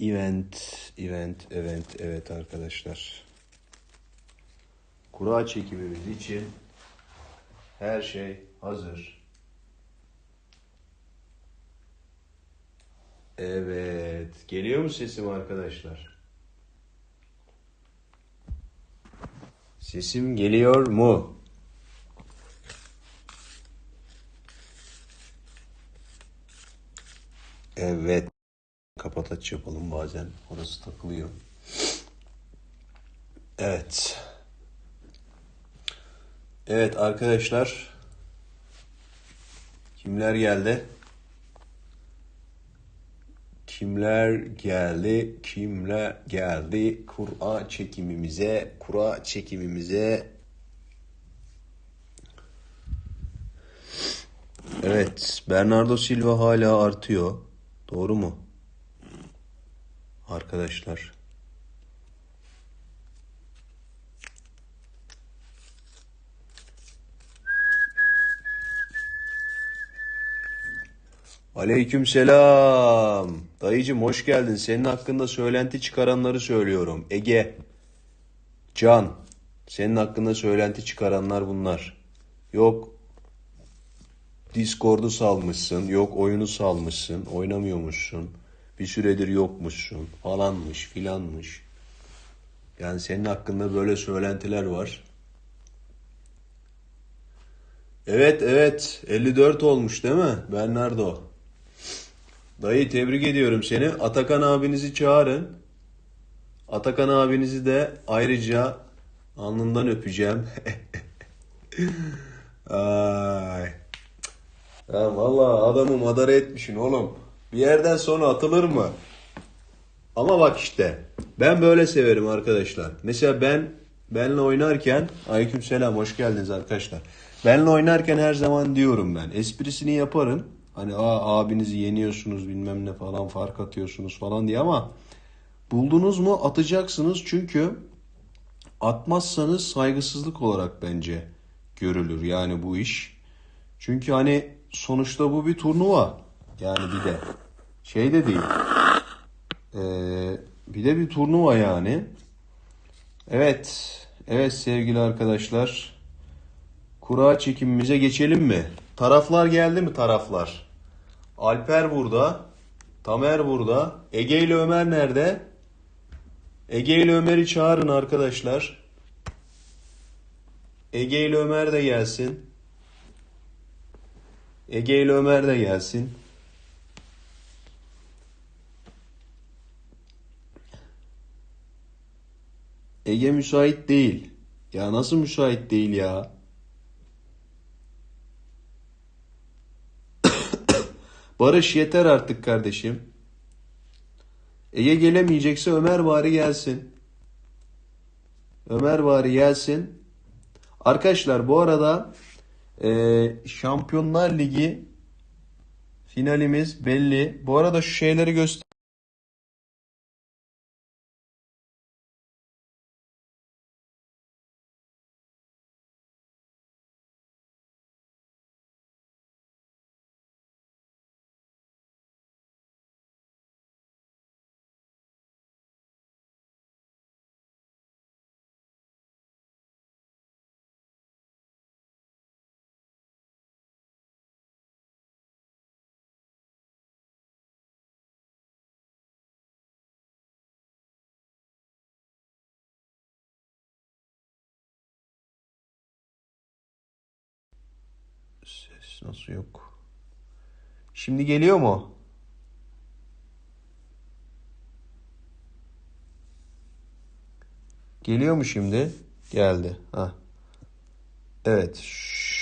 Event, event, event, evet arkadaşlar. Kura çekimimiz için her şey hazır. Evet, geliyor mu sesim arkadaşlar? Sesim geliyor mu? Evet. Kapat aç yapalım bazen. Orası takılıyor. Evet. Evet arkadaşlar. Kimler geldi? Kimler geldi? Kimler geldi? Kura çekimimize, kura çekimimize. Evet, Bernardo Silva hala artıyor. Doğru mu? Arkadaşlar. Aleykümselam. Dayıcım hoş geldin. Senin hakkında söylenti çıkaranları söylüyorum. Ege, Can. Senin hakkında söylenti çıkaranlar bunlar. Yok Discord'u salmışsın, yok oyunu salmışsın, oynamıyormuşsun. Bir süredir yokmuşsun falanmış filanmış. Yani senin hakkında böyle söylentiler var. Evet evet 54 olmuş değil mi Bernardo? Dayı tebrik ediyorum seni. Atakan abinizi çağırın. Atakan abinizi de ayrıca alnından öpeceğim. Ay. Ya vallahi adamı madara etmişsin oğlum. Bir yerden sonra atılır mı? Ama bak işte ben böyle severim arkadaşlar. Mesela ben benle oynarken aleykümselam hoş geldiniz arkadaşlar. Benle oynarken her zaman diyorum ben esprisini yaparım. Hani Aa, abinizi yeniyorsunuz bilmem ne falan fark atıyorsunuz falan diye ama buldunuz mu atacaksınız çünkü atmazsanız saygısızlık olarak bence görülür yani bu iş. Çünkü hani sonuçta bu bir turnuva. Yani bir de şey de değil. Ee, bir de bir turnuva yani. Evet. Evet sevgili arkadaşlar. Kura çekimimize geçelim mi? Taraflar geldi mi taraflar? Alper burada. Tamer burada. Ege ile Ömer nerede? Ege ile Ömer'i çağırın arkadaşlar. Ege ile Ömer de gelsin. Ege ile Ömer de gelsin. Ege müsait değil. Ya nasıl müsait değil ya? Barış yeter artık kardeşim. Ege gelemeyecekse Ömer bari gelsin. Ömer bari gelsin. Arkadaşlar bu arada e, Şampiyonlar Ligi finalimiz belli. Bu arada şu şeyleri göster. Nasıl yok? Şimdi geliyor mu? Geliyor mu şimdi? Geldi. Ha. Evet.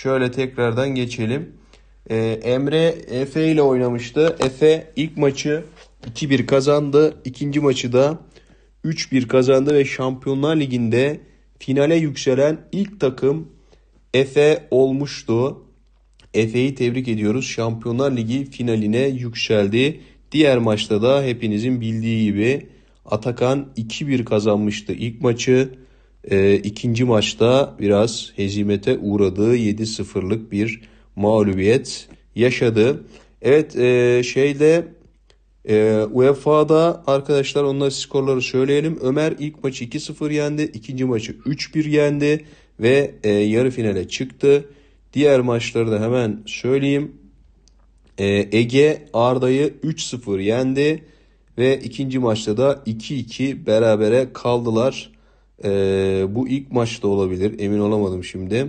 Şöyle tekrardan geçelim. Ee, Emre Efe ile oynamıştı. Efe ilk maçı 2-1 kazandı. İkinci maçı da 3-1 kazandı ve Şampiyonlar Ligi'nde finale yükselen ilk takım Efe olmuştu. Efe'yi tebrik ediyoruz. Şampiyonlar Ligi finaline yükseldi. Diğer maçta da hepinizin bildiği gibi Atakan 2-1 kazanmıştı ilk maçı. Ee, ikinci maçta biraz hezimete uğradığı 7-0'lık bir mağlubiyet yaşadı. Evet e, şeyde Ee, UEFA'da arkadaşlar onların skorları söyleyelim. Ömer ilk maçı 2-0 yendi. ikinci maçı 3-1 yendi. Ve e, yarı finale çıktı. Diğer maçları da hemen söyleyeyim. Ee, Ege Arda'yı 3-0 yendi. Ve ikinci maçta da 2-2 berabere kaldılar. Ee, bu ilk maçta olabilir. Emin olamadım şimdi.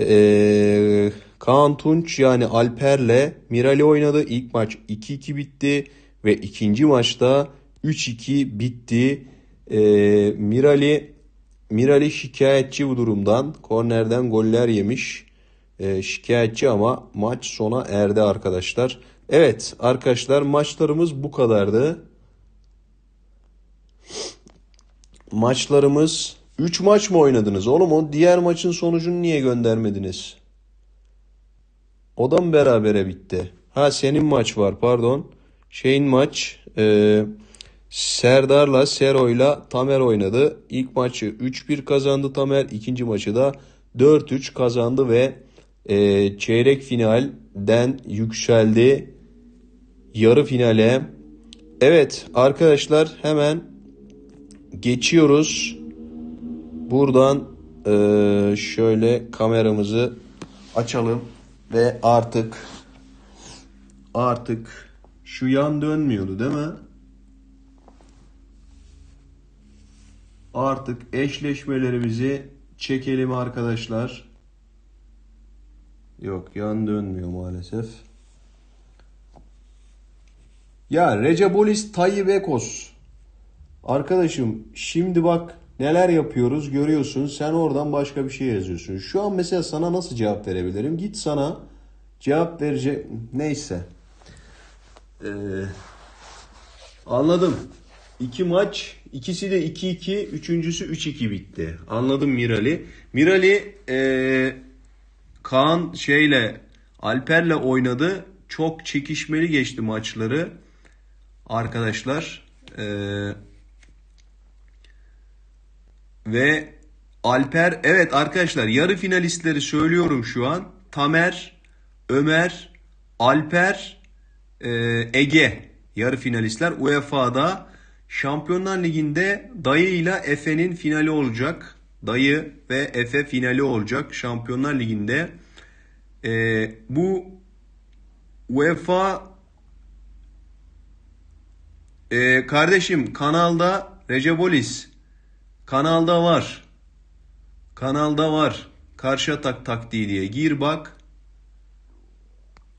Ee, Kaan Tunç yani Alper'le Mirali oynadı. İlk maç 2-2 bitti. Ve ikinci maçta 3-2 bitti. Ee, Mirali Mirali şikayetçi bu durumdan. Kornerden goller yemiş. Ee, şikayetçi ama maç sona erdi arkadaşlar. Evet arkadaşlar maçlarımız bu kadardı. Maçlarımız 3 maç mı oynadınız oğlum? O diğer maçın sonucunu niye göndermediniz? O da mı berabere bitti? Ha senin maç var pardon. Şeyin maç e, Serdar'la Sero'yla Tamer oynadı. İlk maçı 3-1 kazandı Tamer. İkinci maçı da 4-3 kazandı ve e, çeyrek finalden yükseldi yarı finale. Evet arkadaşlar hemen geçiyoruz. Buradan e, şöyle kameramızı açalım ve artık artık şu yan dönmüyordu değil mi? Artık eşleşmelerimizi çekelim arkadaşlar. Yok yan dönmüyor maalesef. Ya Recebolis Tayyip Ekos. Arkadaşım şimdi bak neler yapıyoruz görüyorsun. Sen oradan başka bir şey yazıyorsun. Şu an mesela sana nasıl cevap verebilirim? Git sana cevap verecek. Neyse. Ee, anladım. İki maç. ikisi de 2-2. Üçüncüsü 3-2 bitti. Anladım Mirali. Mirali ee, Kaan şeyle Alper'le oynadı. Çok çekişmeli geçti maçları. Arkadaşlar. Eee ve Alper evet arkadaşlar yarı finalistleri söylüyorum şu an. Tamer, Ömer, Alper, e, Ege yarı finalistler. UEFA'da Şampiyonlar Ligi'nde Dayı ile Efe'nin finali olacak. Dayı ve Efe finali olacak Şampiyonlar Ligi'nde. E, bu UEFA e, kardeşim kanalda Recebolis Kanalda var. Kanalda var. Karşı atak taktiği diye gir bak.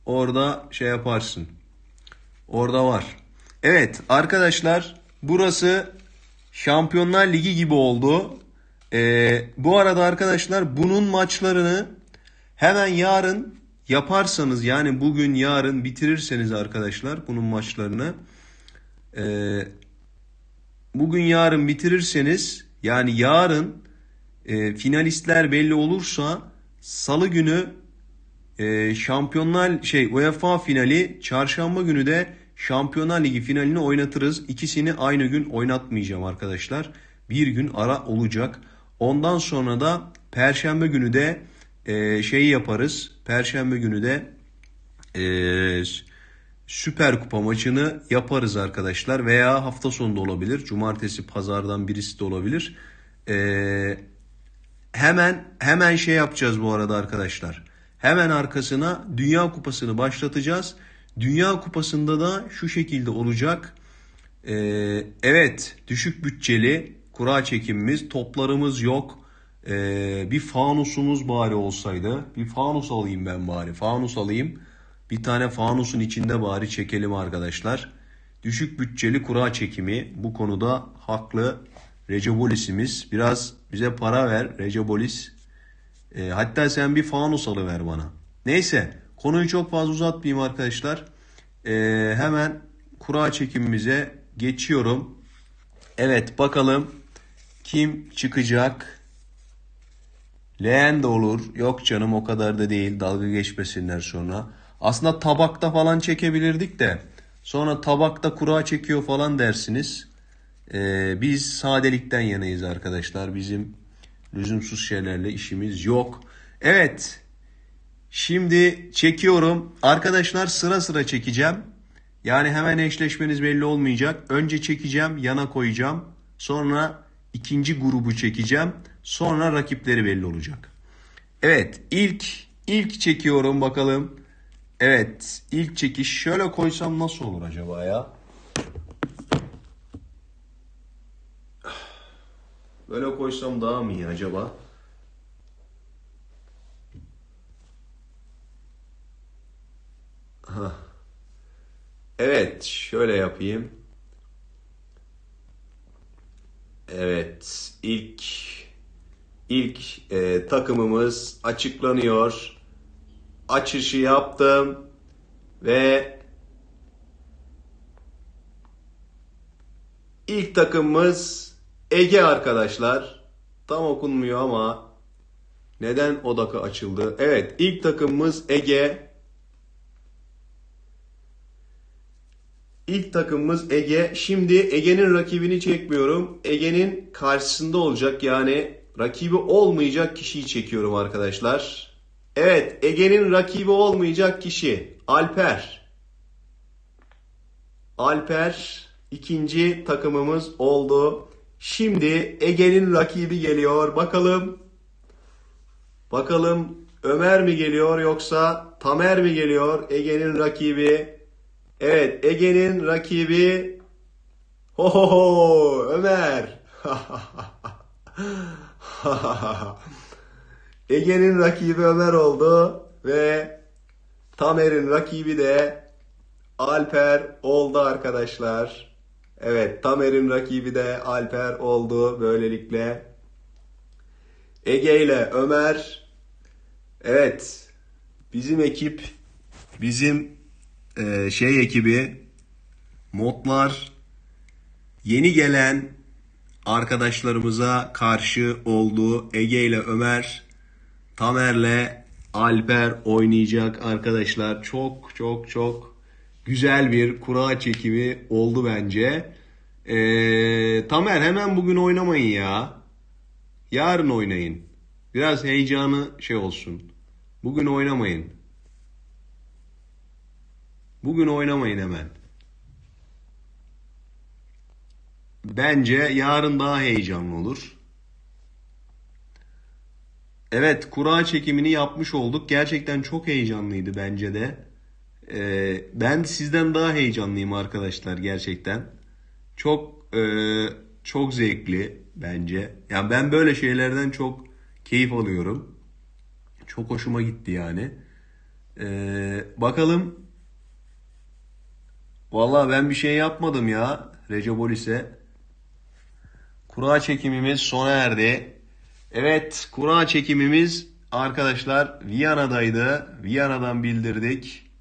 Orada şey yaparsın. Orada var. Evet arkadaşlar burası Şampiyonlar Ligi gibi oldu. Ee, bu arada arkadaşlar bunun maçlarını hemen yarın yaparsanız yani bugün yarın bitirirseniz arkadaşlar bunun maçlarını e, bugün yarın bitirirseniz yani yarın e, finalistler belli olursa salı günü e, şampiyonlar şey UEFA finali çarşamba günü de Şampiyonlar Ligi finalini oynatırız. İkisini aynı gün oynatmayacağım arkadaşlar. Bir gün ara olacak. Ondan sonra da Perşembe günü de e, şeyi yaparız. Perşembe günü de e, Süper Kupa maçını yaparız arkadaşlar veya hafta sonunda olabilir. Cumartesi, pazardan birisi de olabilir. Ee, hemen hemen şey yapacağız bu arada arkadaşlar. Hemen arkasına Dünya Kupası'nı başlatacağız. Dünya Kupası'nda da şu şekilde olacak. Ee, evet düşük bütçeli kura çekimimiz, toplarımız yok. Ee, bir fanusumuz bari olsaydı. Bir fanus alayım ben bari. Fanus alayım. Bir tane fanusun içinde bari çekelim arkadaşlar. Düşük bütçeli kura çekimi bu konuda haklı Recebolis'imiz. Biraz bize para ver Recebolis. E, hatta sen bir fanus alıver bana. Neyse konuyu çok fazla uzatmayayım arkadaşlar. E, hemen kura çekimimize geçiyorum. Evet bakalım kim çıkacak? Leğen de olur. Yok canım o kadar da değil. Dalga geçmesinler sonra. Aslında tabakta falan çekebilirdik de sonra tabakta kura çekiyor falan dersiniz. Ee, biz sadelikten yanayız arkadaşlar. Bizim lüzumsuz şeylerle işimiz yok. Evet. Şimdi çekiyorum. Arkadaşlar sıra sıra çekeceğim. Yani hemen eşleşmeniz belli olmayacak. Önce çekeceğim, yana koyacağım. Sonra ikinci grubu çekeceğim. Sonra rakipleri belli olacak. Evet, ilk ilk çekiyorum bakalım. Evet, ilk çekiş şöyle koysam nasıl olur acaba ya? Böyle koysam daha mı iyi acaba? Hah. Evet, şöyle yapayım. Evet, ilk ilk e, takımımız açıklanıyor. Açışı yaptım ve ilk takımımız Ege arkadaşlar. Tam okunmuyor ama neden odaka açıldı? Evet, ilk takımımız Ege. İlk takımımız Ege. Şimdi Ege'nin rakibini çekmiyorum. Ege'nin karşısında olacak yani rakibi olmayacak kişiyi çekiyorum arkadaşlar. Evet Ege'nin rakibi olmayacak kişi Alper. Alper ikinci takımımız oldu. Şimdi Ege'nin rakibi geliyor. Bakalım. Bakalım Ömer mi geliyor yoksa Tamer mi geliyor? Ege'nin rakibi. Evet, Ege'nin rakibi ho ho ho Ömer. Ege'nin rakibi Ömer oldu ve Tamer'in rakibi de Alper oldu arkadaşlar. Evet, Tamer'in rakibi de Alper oldu böylelikle. Ege ile Ömer Evet. Bizim ekip bizim e, şey ekibi modlar yeni gelen arkadaşlarımıza karşı oldu. Ege ile Ömer, Tamer'le Alper oynayacak arkadaşlar. Çok çok çok güzel bir kura çekimi oldu bence. E, Tamer hemen bugün oynamayın ya. Yarın oynayın. Biraz heyecanı şey olsun. Bugün oynamayın. Bugün oynamayın hemen. Bence yarın daha heyecanlı olur. Evet, kura çekimini yapmış olduk. Gerçekten çok heyecanlıydı bence de. Ee, ben sizden daha heyecanlıyım arkadaşlar gerçekten. Çok e, çok zevkli bence. Yani ben böyle şeylerden çok keyif alıyorum. Çok hoşuma gitti yani. Ee, bakalım. Vallahi ben bir şey yapmadım ya Recep Olis'e. Kura çekimimiz sona erdi. Evet, kura çekimimiz arkadaşlar Viyana'daydı. Viyana'dan bildirdik.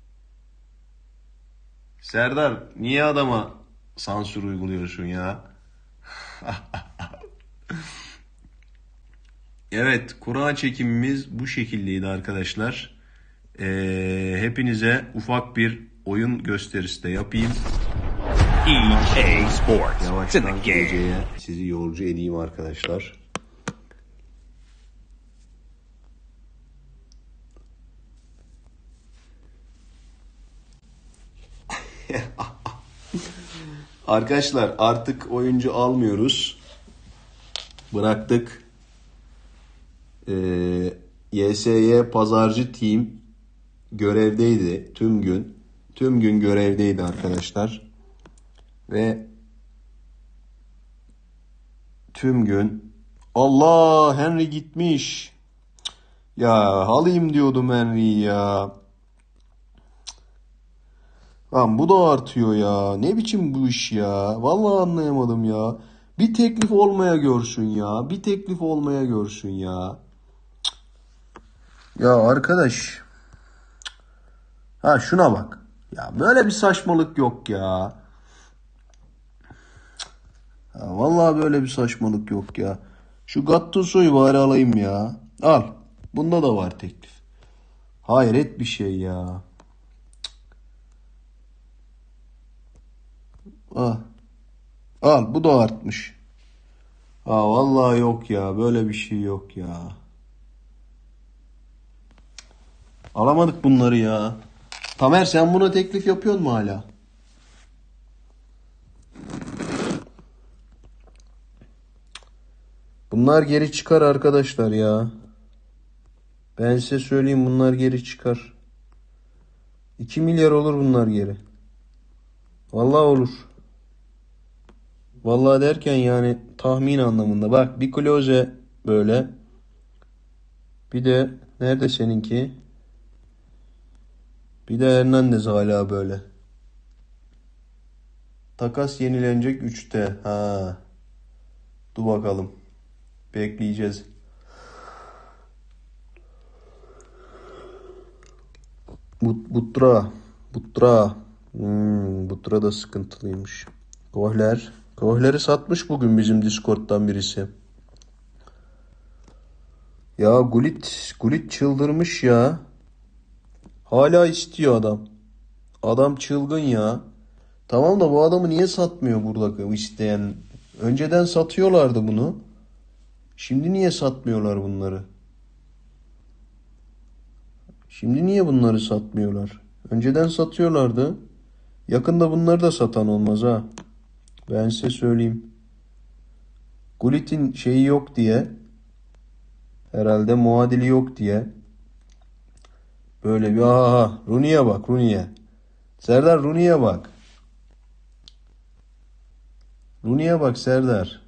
Serdar, niye adama sansür uyguluyorsun ya? Evet, kura çekimimiz bu şekildeydi arkadaşlar. Ee, hepinize ufak bir oyun gösterisi de yapayım. EA Sports. Yavaştan geceye sizi yolcu edeyim arkadaşlar. Arkadaşlar artık oyuncu almıyoruz. Bıraktık. Ee, YSY pazarcı team görevdeydi tüm gün. Tüm gün görevdeydi arkadaşlar. Ve tüm gün Allah Henry gitmiş. Ya alayım diyordum Henry'i ya. Lan bu da artıyor ya. Ne biçim bu iş ya? Vallahi anlayamadım ya. Bir teklif olmaya görsün ya. Bir teklif olmaya görsün ya. Ya arkadaş. Ha şuna bak. Ya böyle bir saçmalık yok ya. Ya vallahi böyle bir saçmalık yok ya. Şu Gattuso'yu bari alayım ya. Al. Bunda da var teklif. Hayret bir şey ya. Al. Al bu da artmış. Ha vallahi yok ya. Böyle bir şey yok ya. Alamadık bunları ya. Tamer sen buna teklif yapıyor mu hala? Bunlar geri çıkar arkadaşlar ya. Ben size söyleyeyim bunlar geri çıkar. 2 milyar olur bunlar geri. Vallahi olur. Vallahi derken yani tahmin anlamında. Bak bir kloze böyle. Bir de nerede seninki? Bir de Hernandez hala böyle. Takas yenilenecek 3'te. Ha. Dur bakalım. Bekleyeceğiz. But, Butra. Butra. Hmm, Butra da sıkıntılıymış. Kohler. Kohler'i satmış bugün bizim Discord'dan birisi. Ya Gullit, Gullit çıldırmış ya. Hala istiyor adam. Adam çılgın ya. Tamam da bu adamı niye satmıyor burada isteyen? Önceden satıyorlardı bunu. Şimdi niye satmıyorlar bunları? Şimdi niye bunları satmıyorlar? Önceden satıyorlardı. Yakında bunları da satan olmaz ha. Ben size söyleyeyim. Gullit'in şeyi yok diye herhalde muadili yok diye böyle bir aha Rooney'e bak Rooney'e. Serdar Rooney'e bak. Rooney'e bak Serdar.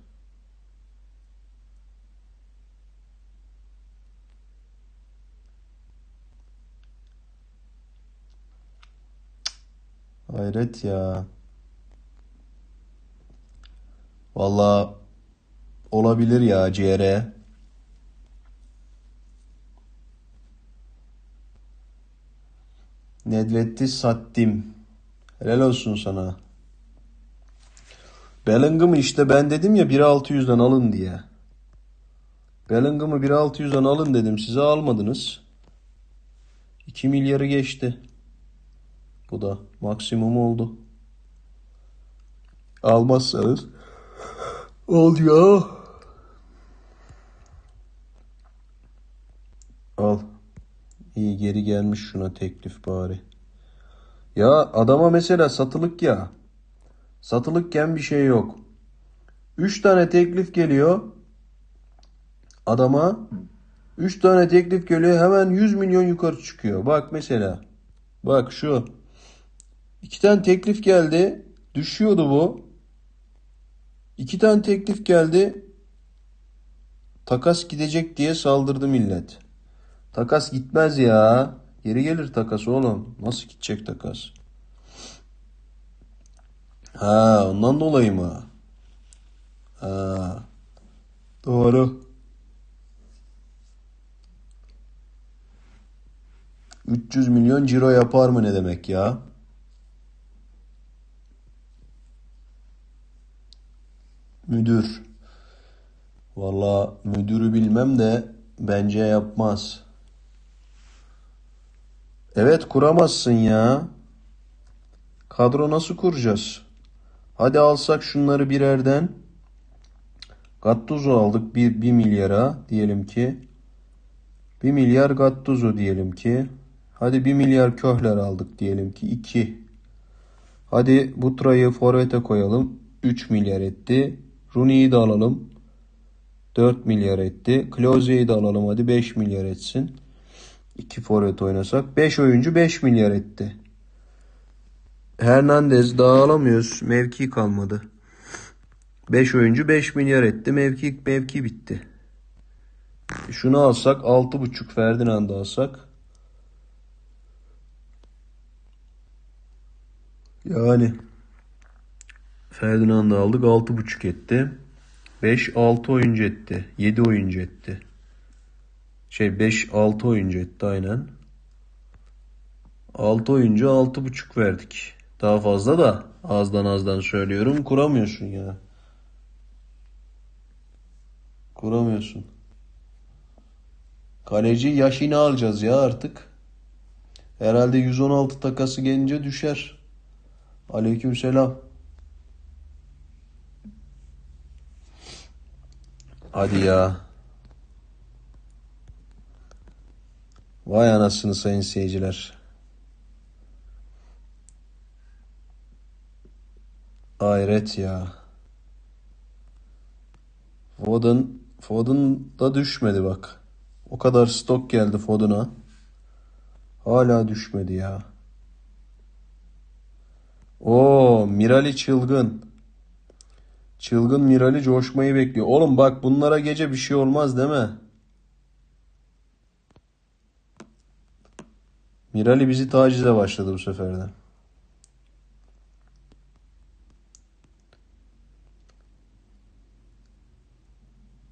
Hayret ya. Valla olabilir ya CR. Nedved'i sattım. Helal olsun sana. Bellingham'ı işte ben dedim ya 1.600'den alın diye. Bellingham'ı 1.600'den alın dedim size almadınız. 2 milyarı geçti. Bu da maksimum oldu. Almazsanız ol ya. Al. İyi geri gelmiş şuna teklif bari. Ya adama mesela satılık ya. Satılıkken bir şey yok. 3 tane teklif geliyor. Adama 3 tane teklif geliyor hemen 100 milyon yukarı çıkıyor. Bak mesela. Bak şu. İki tane teklif geldi. Düşüyordu bu. İki tane teklif geldi. Takas gidecek diye saldırdı millet. Takas gitmez ya. Geri gelir takas oğlum. Nasıl gidecek takas? Ha, ondan dolayı mı? Ha. Doğru. 300 milyon ciro yapar mı ne demek ya? Müdür. Valla müdürü bilmem de bence yapmaz. Evet kuramazsın ya. Kadro nasıl kuracağız? Hadi alsak şunları birerden. Gattuso aldık 1, 1 milyara diyelim ki. 1 milyar Gattuso diyelim ki. Hadi 1 milyar Köhler aldık diyelim ki 2. Hadi Butra'yı forvete koyalım. 3 milyar etti. Rooney'i de alalım. 4 milyar etti. Klose'yi de alalım hadi 5 milyar etsin. 2 forvet oynasak. 5 oyuncu 5 milyar etti. Hernandez daha alamıyoruz. Mevki kalmadı. 5 oyuncu 5 milyar etti. Mevki mevki bitti. Şunu alsak 6.5 Ferdinand'ı alsak. Yani Ferdinand'ı aldık 6.5 etti. 5 6 oyuncu etti. 7 oyuncu etti. Şey 5 6 oyuncu etti aynen. 6 oyuncu 6.5 verdik. Daha fazla da azdan azdan söylüyorum kuramıyorsun ya. Kuramıyorsun. Kaleci Yaşin'i alacağız ya artık. Herhalde 116 takası gelince düşer. Aleykümselam. Hadi ya. Vay anasını sayın seyirciler. Hayret ya. Foden, Foden da düşmedi bak. O kadar stok geldi Foden'a. Hala düşmedi ya. Oo, Mirali çılgın. Çılgın Mirali coşmayı bekliyor. Oğlum bak bunlara gece bir şey olmaz değil mi? Mirali bizi tacize başladı bu sefer de.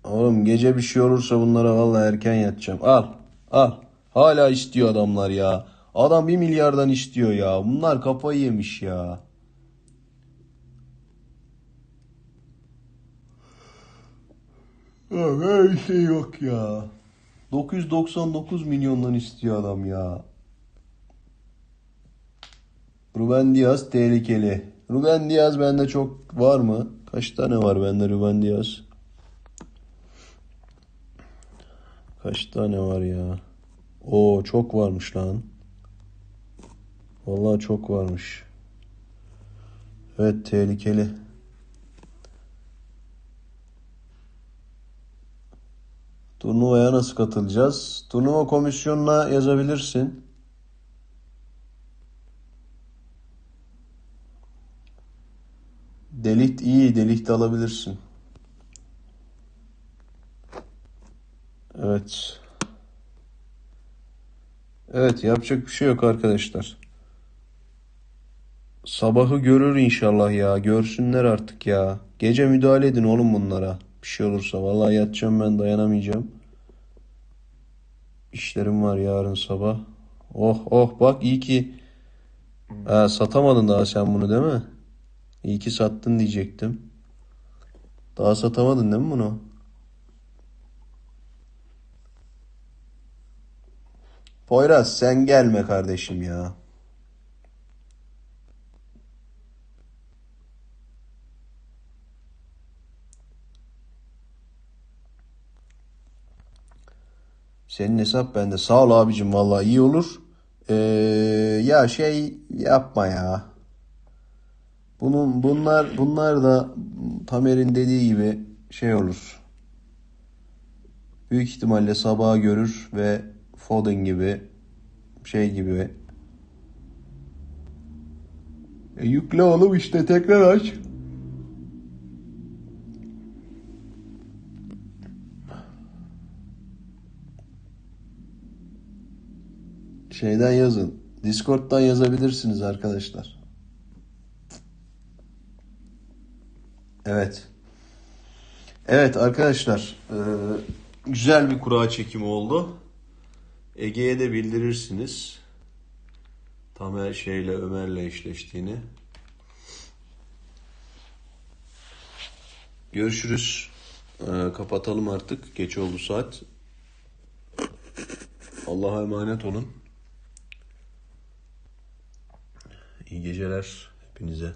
Oğlum gece bir şey olursa bunlara vallahi erken yatacağım. Al, al. Hala istiyor adamlar ya. Adam bir milyardan istiyor ya. Bunlar kafayı yemiş ya. Her şey yok ya. 999 milyondan istiyor adam ya. Ruben Diaz tehlikeli. Ruben Diaz bende çok var mı? Kaç tane var bende Ruben Diaz? Kaç tane var ya? Oo çok varmış lan. Vallahi çok varmış. Evet tehlikeli. Turnuvaya nasıl katılacağız? Turnuva komisyonuna yazabilirsin. Delikt iyi, delikt alabilirsin. Evet. Evet, yapacak bir şey yok arkadaşlar. Sabahı görür inşallah ya. Görsünler artık ya. Gece müdahale edin oğlum bunlara. Bir şey olursa. Vallahi yatacağım ben dayanamayacağım. İşlerim var yarın sabah. Oh oh bak iyi ki ha, satamadın daha sen bunu değil mi? İyi ki sattın diyecektim. Daha satamadın değil mi bunu? Poyraz sen gelme kardeşim ya. Senin hesap bende. Sağ ol abicim vallahi iyi olur. Ee, ya şey yapma ya. Bunun bunlar bunlar da Tamer'in dediği gibi şey olur. Büyük ihtimalle sabaha görür ve Foden gibi şey gibi. E, yükle oğlum işte tekrar aç. Şeyden yazın. Discord'dan yazabilirsiniz arkadaşlar. Evet. Evet arkadaşlar. eee, güzel bir kura çekimi oldu. Ege'ye de bildirirsiniz. Tamer şeyle Ömer'le eşleştiğini. Görüşürüz. Eee, kapatalım artık. Geç oldu saat. Allah'a emanet olun. İyi geceler hepinize.